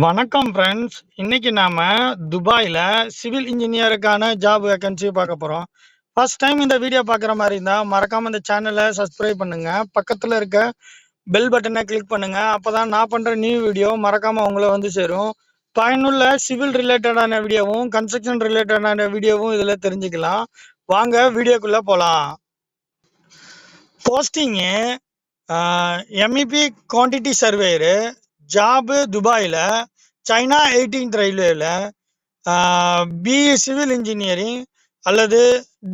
வணக்கம் ஃப்ரெண்ட்ஸ். இன்னைக்கு நாம துபாயில் சிவில் இன்ஜினியருக்கான ஜாப் வேக்கன்சி பார்க்க போறோம். ஃபர்ஸ்ட் டைம் இந்த வீடியோ பார்க்குற மாதிரி இருந்தா, மறக்காம இந்த சேனலை சப்ஸ்கிரைப் பண்ணுங்க. பக்கத்துல இருக்க பெல் பட்டனை கிளிக் பண்ணுங்க. அப்பதான் நான் பண்ற நியூ வீடியோ மறக்காம உங்களை வந்து சேரும். பயனுள்ள சிவில் ரிலேட்டடான வீடியோவும், கன்ஸ்ட்ரக்ஷன் ரிலேட்டடான வீடியோவும் இதுல தெரிஞ்சுக்கலாம். வாங்க வீடியோக்குள்ள போலாம். Posting MEP. Quantity surveyor job துபாயில் சைனா 18த் ரயில்வேல பிஇ சிவில் இன்ஜினியரிங் அல்லது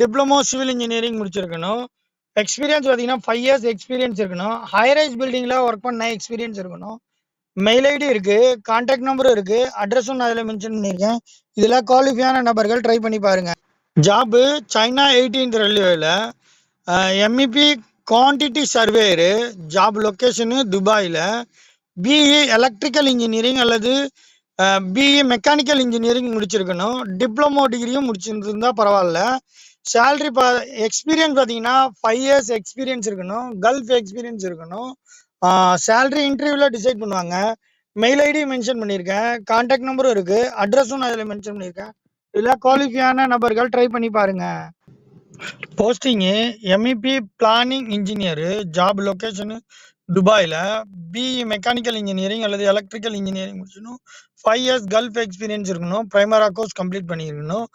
டிப்ளமோ சிவில் இன்ஜினியரிங் முடிச்சிருக்கணும். எக்ஸ்பீரியன்ஸ் பார்த்தீங்கன்னா ஃபைவ் இயர்ஸ் எக்ஸ்பீரியன்ஸ் இருக்கணும். ஹை ரைஸ் ஒர்க் பண்ண எக்ஸ்பீரியன்ஸ் இருக்கணும். மெயில் ஐடி இருக்குது கான்டாக்ட் நம்பரும் இருக்குது அட்ரஸும் நான் அதில் மென்ஷன் பண்ணியிருக்கேன். இதில் குவாலிஃபையான நபர்கள் ட்ரை பண்ணி பாருங்கள் ஜாபு சைனா 18த் ரயில்வேல MEP. Quantity surveyor job location துபாயில் பிஇ எலக்ட்ரிக்கல் இன்ஜினியரிங் அல்லது பிஇ மெக்கானிக்கல் இன்ஜினியரிங் முடிச்சிருக்கணும். டிப்ளமோ டிகிரியும் முடிச்சிருந்தா பரவாயில்ல சேல்ரி பா எக்ஸ்பீரியன்ஸ் பார்த்தீங்கன்னா ஃபைவ் இயர்ஸ் எக்ஸ்பீரியன்ஸ் இருக்கணும். கல்ஃப் எக்ஸ்பீரியன்ஸ் இருக்கணும். சேல்ரி இன்டர்வியூவில் டிசைட் பண்ணுவாங்க. மெயில் ஐடி மென்ஷன் பண்ணியிருக்கேன். கான்டாக்ட் நம்பரும் இருக்குது அட்ரஸும் நான் இதில் மென்ஷன் பண்ணியிருக்கேன். இல்லை குவாலிஃபையான நபர்கள் ட்ரை பண்ணி பாருங்கள் posting MEP. Planning engineer job location துபாயில் பிஇ மெக்கானிக்கல் இன்ஜினியரிங் அல்லது எலக்ட்ரிக்கல் இன்ஜினியரிங் முடிச்சிருக்கணும். 5 இயர்ஸ் கல்ஃப் எக்ஸ்பீரியன்ஸ் இருக்கணும். ப்ரைமரா கோர்ஸ் கம்ப்ளீட் பண்ணியிருக்கணும்.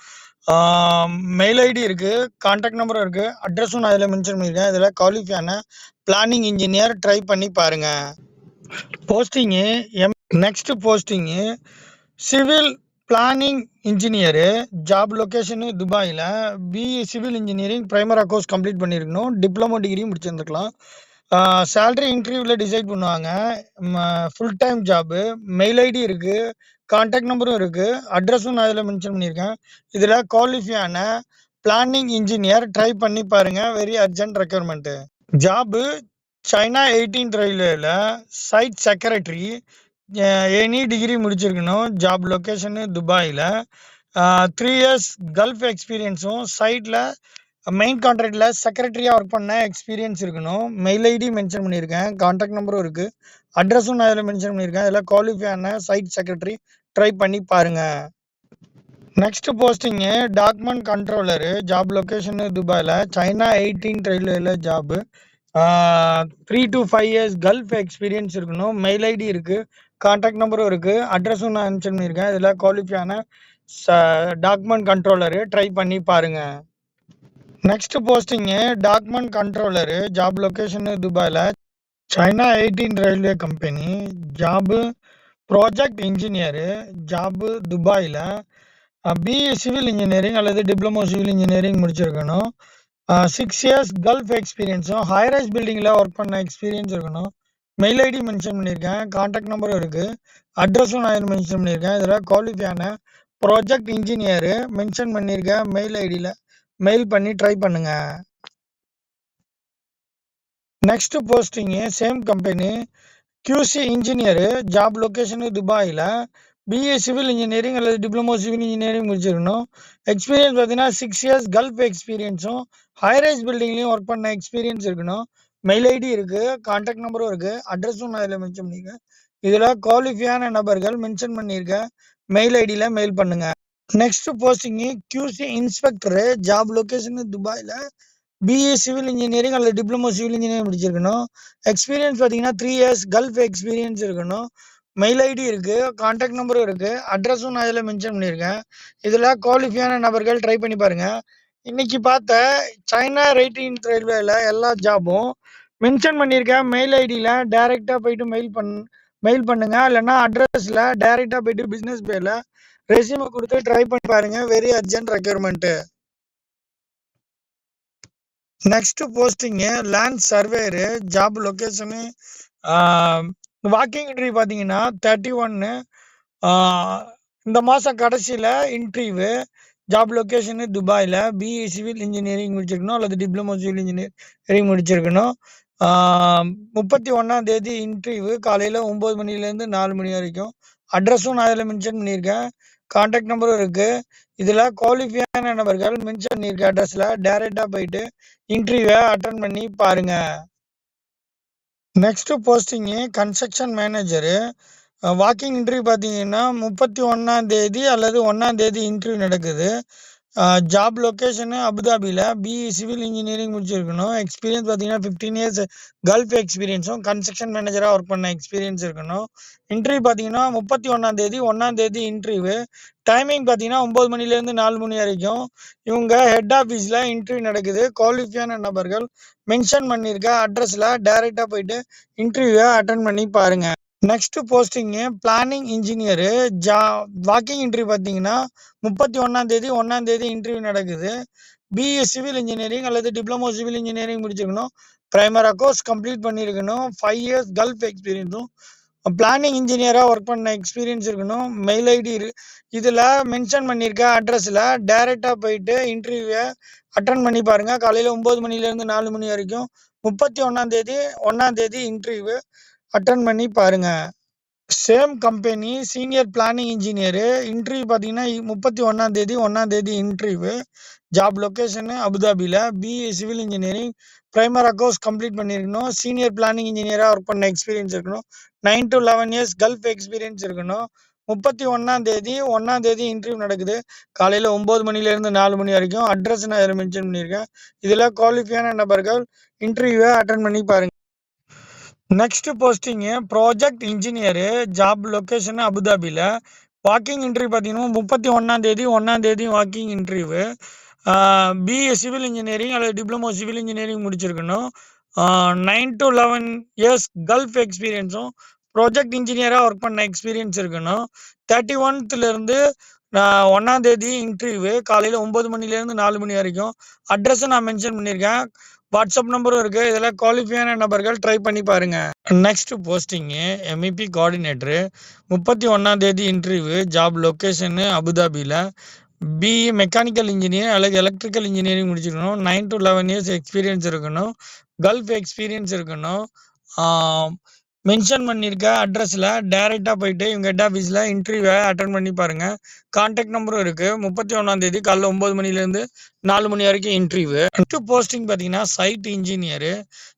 மெயில் ஐடி இருக்குது கான்டாக்ட் நம்பரும் இருக்குது அட்ரஸும் நான் இதில் மென்ஷன் பண்ணியிருக்கேன். இதில் குவாலிஃபையான பிளானிங் இன்ஜினியர் ட்ரை பண்ணி பாருங்கள் posting M next posting civil planning engineer job location துபாயில் BE civil engineering Primavera course complete பண்ணியிருக்கணும். டிப்ளமோ டிகிரி முடிச்சிருந்துருக்கலாம். சேல்ரி இன்டர்வியூவில் டிசைட் பண்ணுவாங்க. Full time job. Mail ID இருக்குது கான்டாக்ட் நம்பரும் இருக்குது அட்ரஸும் நான் இதில் மென்ஷன் பண்ணியிருக்கேன். இதில் குவாலிஃபையான பிளானிங் இன்ஜினியர் ட்ரை பண்ணி பாருங்க. Very urgent requirement. Job China 18த் ரயில்வேல சைட் செக்ரட்டரி எனி டிகிரி முடிச்சிருக்கணும். ஜாப் லொக்கேஷனு துபாயில் த்ரீ இயர்ஸ் கல்ஃப் எக்ஸ்பீரியன்ஸும் சைட்டில் மெயின் கான்ட்ராக்டில் செக்ரட்டரியாக ஒர்க் பண்ண எக்ஸ்பீரியன்ஸ் இருக்கணும். மெயில் ஐடி மென்ஷன் பண்ணியிருக்கேன். கான்டாக்ட் நம்பரும் இருக்குது அட்ரஸும் நான் அதில் மென்ஷன் பண்ணியிருக்கேன். அதில் குவாலிஃபை ஆன சைட் செக்ரட்டரி ட்ரை பண்ணி பாருங்கள் next posting document controller job location துபாயில் சைனா 18த் ரயில்வேல job. Three to five years gulf experience இருக்கணும். மெயில் ஐடி இருக்குது கான்டாக்ட் நம்பரும் இருக்குது அட்ரஸும் நான் மென்ஷன் பண்ணியிருக்கேன். இதில் குவாலிஃபையான ச டாக்குமெண்ட் கண்ட்ரோலரு ட்ரை பண்ணி பாருங்கள் next posting document controller job location துபாயில் China 18த் railway company. Job project engineer job துபாயில் பிஇ சிவில் இன்ஜினியரிங் அல்லது டிப்ளமோ சிவில் இன்ஜினியரிங் முடிச்சிருக்கணும். சிக்ஸ் இயர்ஸ் கல்ஃப் எக்ஸ்பீரியன்ஸும் ஹை ரைஸ் ஒர்க் பண்ண எக்ஸ்பீரியன்ஸ் இருக்கணும். மெயில் ஐடி மென்ஷன் பண்ணியிருக்கேன். கான்டாக்ட் நம்பரும் இருக்குது அட்ரஸும் நான் மென்ஷன் பண்ணியிருக்கேன். இதுல குவாலிஃபையான ப்ராஜெக்ட் இன்ஜினியரு மென்ஷன் பண்ணியிருக்கேன். மெயில் ஐடியில் மெயில் பண்ணி ட்ரை பண்ணுங்க. Next posting same company. QC engineer job location துபாயில் பிஏ சிவில் இன்ஜினியரிங் அல்லது டிப்ளமோ சிவில் இன்ஜினியரிங் முடிச்சிருக்கணும். எக்ஸ்பீரியன்ஸ் பார்த்தீங்கன்னா சிக்ஸ் இயர்ஸ் கல்ஃப் எக்ஸ்பீரியன்ஸும் ஹை ரைஸ் ஒர்க் பண்ண எக்ஸ்பீரியன்ஸ் இருக்கணும். மெயில் ஐடி இருக்குது கான்டாக்ட் நம்பரும் இருக்கு. அட்ரஸும் நான் இதில் மென்ஷன் பண்ணியிருக்கேன். இதில் குவாலிஃபையான நபர்கள் மென்ஷன் பண்ணியிருக்கேன் மெயில் ஐடியில் மெயில் பண்ணுங்கள் next posting QC inspector job location துபாயில் பிஇ சிவில் இன்ஜினியரிங் அல்லது டிப்ளமோ சிவில் இன்ஜினியரிங் முடிச்சிருக்கணும். எக்ஸ்பீரியன்ஸ் பார்த்தீங்கன்னா த்ரீ இயர்ஸ் கல்ஃப் எக்ஸ்பீரியன்ஸ் இருக்கணும். மெயில் ஐடி இருக்கு. கான்டாக்ட் நம்பரும் இருக்கு. அட்ரஸும் நான் இதில் மென்ஷன் பண்ணியிருக்கேன். இதில் குவாலிஃபையான நபர்கள் ட்ரை பண்ணி பாருங்க. இன்னைக்கு பார்த்த சைனா 18த் ரயில்வேல எல்லா ஜாபும் மென்ஷன் பண்ணியிருக்கேன் மெயில் ஐடியில் டைரக்ட்டா போயிட்டு மெயில் பண் மெயில் பண்ணுங்க. இல்லைன்னா அட்ரஸில் டேரெக்டாக போயிட்டு பிஸ்னஸ் பேரில் ரெஸ்யூம கொடுத்து ட்ரை பண்ணி பாருங்க. Very urgent requirement. Next posting land surveyor job location walking interview பார்த்தீங்கன்னா தேர்ட்டி ஒன்னு இந்த மாதம் கடைசியில் இன்டர்வியூ. ஜாப் லொகேஷனு துபாயில் பிஇ சிவில் இன்ஜினியரிங் முடிச்சிருக்கணும் அல்லது டிப்ளமோ சிவில் இன்ஜினியரிங் முடிச்சிருக்கணும். முப்பத்தி ஒன்றாம் தேதி இன்டர்வியூ. காலையில் ஒம்பது மணிலேருந்து நாலு மணி வரைக்கும். அட்ரஸும் நான் அதில் மென்ஷன் பண்ணியிருக்கேன். காண்டாக்ட் நம்பரும் இருக்கு. இதுல குவாலிஃபையான நபர்கள் மென்ஷன் பண்ணியிருக்க அட்ரஸில் டைரக்ட்டா போயிட்டு இன்டர்வியூவை அட்டன் பண்ணி பாருங்க. Next posting construction manager. Walking interview பார்த்தீங்கன்னா முப்பத்தி ஒன்றாம் தேதி அல்லது ஒன்றாம் தேதி இன்டர்வியூ நடக்குது ஜாப் லொக்கேஷனு அபுதாபியில் பிஇ சிவில் இன்ஜினியரிங் முடிச்சிருக்கணும். எக்ஸ்பீரியன்ஸ் பார்த்தீங்கன்னா ஃபிஃப்டீன் இயர்ஸ் கல்ஃப் எக்ஸ்பீரியன்ஸும் கன்ஸ்ட்ரக்ஷன் மேனேஜராக ஒர்க் பண்ண எக்ஸ்பீரியன்ஸ் இருக்கணும். இன்டர்வியூ பார்த்தீங்கன்னா முப்பத்தி ஒன்றாம் தேதி ஒன்றாம் தேதி இன்டர்வியூ டைமிங் பார்த்தீங்கன்னா ஒம்பது மணிலேருந்து நாலு மணி வரைக்கும். இவங்க ஹெட் ஆஃபீஸில் இன்டர்வியூ நடக்குது. குவாலிஃபியான நபர்கள் மென்ஷன் பண்ணியிருக்க அட்ரஸில் டைரெக்டாக போயிட்டு இன்டர்வியூவை அட்டன் பண்ணி பாருங்கள் next posting planning engineer job walking interview பார்த்தீங்கன்னா முப்பத்தி ஒன்றாம் தேதி ஒன்றாம் தேதி இன்டர்வியூ நடக்குது. பிஇ சிவில் இன்ஜினியரிங் அல்லது டிப்ளமோ சிவில் இன்ஜினியரிங் முடிச்சிருக்கணும். ப்ரைமரா கோர்ஸ் கம்ப்ளீட் பண்ணியிருக்கணும். ஃபைவ் இயர்ஸ் கல்ஃப் எக்ஸ்பீரியன்ஸும் பிளானிங் இன்ஜினியராக ஒர்க் பண்ண எக்ஸ்பீரியன்ஸ் இருக்கணும். மெயில் ஐடி இதில் மென்ஷன் பண்ணியிருக்க அட்ரஸில் டைரெக்டாக போயிட்டு இன்டர்வியூவை அட்டன் பண்ணி பாருங்கள் காலையில் ஒம்பது மணிலேருந்து நாலு மணி வரைக்கும். முப்பத்தி ஒன்றாந்தேதி ஒன்றாந்தேதி இன்டர்வியூ அட்டன் பண்ணி பாருங்க. Same company senior planning engineer interview பார்த்தீங்கன்னா முப்பத்தி ஒன்றாந்தேதி தேதி தேதி இன்டர்வியூ ஜாப் லொக்கேஷனு அபுதாபியில் BE civil engineering Primavera course complete பண்ணியிருக்கணும் சீனியர் பிளானிங் இன்ஜினியராக ஒர்க் பண்ண எக்ஸ்பீரியன்ஸ் இருக்கணும். Nine to eleven years gulf experience இருக்கணும். முப்பத்தி ஒன்றாந்தேதி தேதி தேதி இன்டர்வியூ நடக்குது. காலையில் ஒம்பது மணிலேருந்து நாலு மணி வரைக்கும் அட்ரஸ் நான் இதில் மென்ஷன் பண்ணியிருக்கேன். இதில் குவாலிஃபையான நபர்கள் இன்டர்வியூவை அட்டன் பண்ணி பாருங்கள் next posting project engineer job location அபுதாபியில் வாக்கிங் இன்டர்வியூ பார்த்தீங்கன்னா முப்பத்தி ஒன்றாம் தேதி ஒன்றாம் தேதி walking interview BA civil engineering அல்லது டிப்ளமோ சிவில் இன்ஜினியரிங் முடிச்சிருக்கணும். Nine to eleven years gulf எக்ஸ்பீரியன்ஸும் project இன்ஜினியராக ஒர்க் பண்ண எக்ஸ்பீரியன்ஸ் இருக்கணும். தேர்ட்டி ஒன்த்துலேருந்து ஒன்றாம் தேதி இன்டர்வியூ காலையில் ஒம்பது மணிலேருந்து நாலு மணி வரைக்கும். அட்ரஸும் நான் மென்ஷன் பண்ணியிருக்கேன் வாட்ஸ்அப் நம்பரும் இருக்குது இதில் குவாலிஃபையான நபர்கள் ட்ரை பண்ணி பாருங்கள் நெக்ஸ்ட் போஸ்டிங்கு எம்இபி கோஆர்டினேட்டரு முப்பத்தி ஒன்றாம் தேதி இன்டர்வியூ ஜாப் லொக்கேஷனு அபுதாபியில் பிஇ மெக்கானிக்கல் இன்ஜினியர் அல்லது எலக்ட்ரிக்கல் இன்ஜினியரிங் முடிச்சிருக்கணும். Nine to eleven years experience இருக்கணும். கல்ஃப் எக்ஸ்பீரியன்ஸ் இருக்கணும். மென்ஷன் பண்ணியிருக்க அட்ரஸில் டைரெக்டாக போயிட்டு இவங்க ஹெட் ஆஃபீஸில் இன்டர்வியூவை அட்டன் பண்ணி பாருங்கள் கான்டாக்ட் நம்பரும் இருக்குது முப்பத்தி ஒன்றாந்தேதி காலைல ஒம்பது மணிலேருந்து நாலு மணி வரைக்கும் இன்டர்வியூ நெக்ஸ்ட் போஸ்டிங் பார்த்தீங்கன்னா சைட் இன்ஜினியரு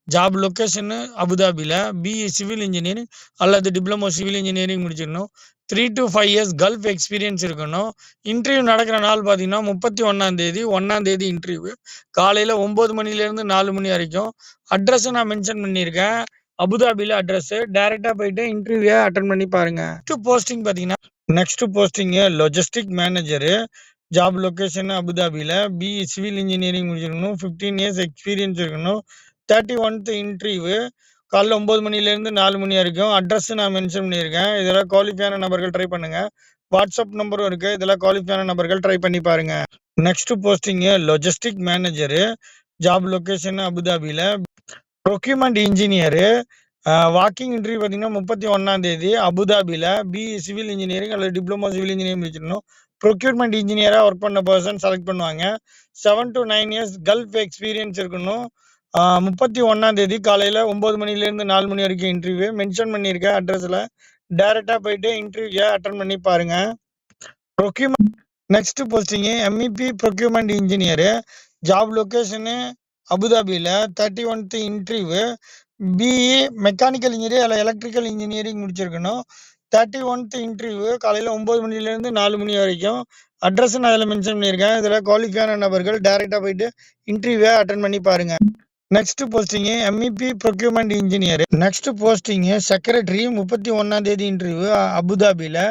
ஜாப் லொக்கேஷனு அபுதாபியில் பிஇ சிவில் இன்ஜினியரிங் அல்லது டிப்ளமோ சிவில் இன்ஜினியரிங் முடிச்சிடணும் three to five years gulf experience இருக்கணும். இன்டர்வியூ நடக்கிற நாள் பார்த்தீங்கன்னா முப்பத்தி ஒன்றாந்தேதி ஒன்றாந்தேதி இன்டர்வியூ காலையில் ஒம்பது மணிலேருந்து நாலு மணி வரைக்கும். அட்ரஸை நான் மென்ஷன் பண்ணியிருக்கேன். அபுதாபியில் அட்ரஸ் டைரக்டா போயிட்டு இன்டர்வியூ அட்டன் பண்ணி பாருங்க. நெக்ஸ்ட் போஸ்டிங் பார்த்தீங்கன்னா next posting logistic manager job location அபுதாபியில் பி சிவில் இன்ஜினியரிங் முடிச்சிருக்கணும் ஃபிஃப்டீன் இயர்ஸ் எக்ஸ்பீரியன்ஸ் இருக்கணும் தேர்ட்டி ஒன்த் இன்டர்வியூ காலைல ஒம்பது மணிலேருந்து நாலு மணி வரைக்கும் அட்ரஸ் நான் மென்ஷன் பண்ணியிருக்கேன் இதெல்லாம் குவாலிஃபையான நபர்கள் ட்ரை பண்ணுங்க. வாட்ஸ்அப் நம்பரும் இருக்கு. இதெல்லாம் குவாலிஃபையான நபர்கள் ட்ரை பண்ணி பாருங்க. Next posting logistic manager job location அபுதாபியில் ப்ரொக்யூமெண்ட் இன்ஜினியரு வாக்கிங் இன்டர்வியூ பார்த்தீங்கன்னா முப்பத்தி ஒன்றாம் தேதி அபுதாபியில் பிஇ சிவில் இன்ஜினியரிங் அல்லது டிப்ளமோ சிவில் இன்ஜினியரிங் முடிச்சிடணும் ப்ரொக்யூர்மெண்ட் இன்ஜினியராக ஒர்க் பண்ண பர்சன் செலக்ட் பண்ணுவாங்க. Seven to nine years gulf experience இருக்கணும். முப்பத்தி ஒன்றாம் தேதி காலையில் ஒம்பது மணிலேருந்து நாலு மணி வரைக்கும் இன்டர்வியூ மென்ஷன் பண்ணியிருக்கேன் அட்ரஸில் டைரெக்டாக போயிட்டு இன்டர்வியூ அட்டன் பண்ணி பாருங்கள் procurement next posting MEP procurement engineer job location அபுதாபியில் தேர்ட்டி ஒன்த் இன்டர்வியூ பிஇ மெக்கானிக்கல் இன்ஜினியர் அல்ல எலக்ட்ரிக்கல் இன்ஜினியரிங் முடிச்சிருக்கணும். தேர்ட்டி ஒன்த் இன்டர்வியூ காலையில் ஒம்பது மணிலேருந்து நாலு மணி வரைக்கும். அட்ரஸ் நான் அதில் மென்ஷன் பண்ணியிருக்கேன். இதில் குவாலிஃபையான நபர்கள் டேரெக்டாக போயிட்டு இன்டர்வியூவை அட்டன் பண்ணி பாருங்கள் next posting MEP procurement engineer next posting secretary முப்பத்தி ஒன்றாம் தேதி இன்டர்வியூ அபுதாபியில்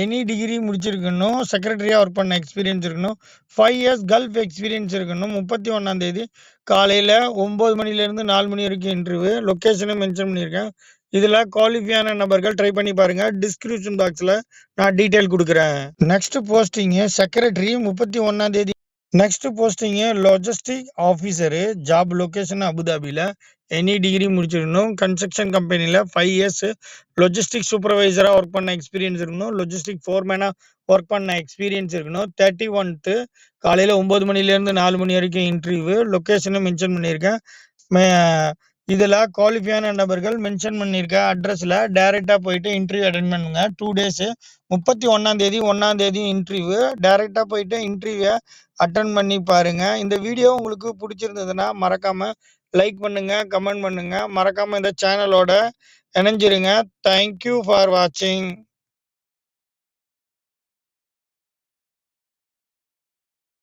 எனி டிகிரி முடிச்சிருக்கணும் செக்ரட்டரியாக ஒர்க் பண்ண எக்ஸ்பீரியன்ஸ் இருக்கணும் ஃபைவ் இயர்ஸ் கல்ஃப் எக்ஸ்பீரியன்ஸ் இருக்கணும். முப்பத்தி ஒன்றாந்தேதி காலையில் ஒம்பது மணிலேருந்து நாலு மணி வரைக்கும் இன்டர்வியூ லொக்கேஷனும் மென்ஷன் பண்ணியிருக்கேன். இதில் குவாலிஃபையான நபர்கள் ட்ரை பண்ணி பாருங்கள் டிஸ்கிரிப்ஷன் பாக்ஸில் நான் டீட்டெயில் கொடுக்குறேன். நெக்ஸ்ட் போஸ்டிங்கு செக்ரட்டரி முப்பத்தி ஒன்றாந்தேதி next posting logistic officer job location அபுதாபியில் எனி டிகிரி முடிச்சிருக்கணும். கன்ஸ்ட்ரக்ஷன் கம்பெனியில் ஃபைவ் இயர்ஸ் லொஜிஸ்டிக் சூப்பர்வைசராக ஒர்க் பண்ண எக்ஸ்பீரியன்ஸ் இருக்கணும். லொஜிஸ்டிக் ஃபோர்மேனாக ஒர்க் பண்ண எக்ஸ்பீரியன்ஸ் இருக்கணும். தேர்ட்டி ஒன்த்து காலையில் ஒம்பது மணிலேருந்து நாலு மணி வரைக்கும் இன்டர்வியூ லொக்கேஷனும் மென்ஷன் பண்ணியிருக்கேன். மே இதில் குவாலிஃபையான நபர்கள் மென்ஷன் பண்ணியிருக்க அட்ரஸில் டைரெக்டாக போயிட்டு இன்டர்வியூ அட்டன் பண்ணுங்க. டூ டேஸு முப்பத்தி ஒன்றாந்தேதி ஒன்றாந்தேதி இன்டர்வியூ டைரெக்டாக போயிட்டு இன்டர்வியூவை அட்டன் பண்ணி பாருங்கள் இந்த வீடியோ உங்களுக்கு பிடிச்சிருந்ததுன்னா மறக்காமல் லைக் பண்ணுங்கள் கமெண்ட் பண்ணுங்கள் மறக்காமல் இந்த சேனலோட இணைஞ்சிருங்க. தேங்க்யூ ஃபார் வாட்சிங்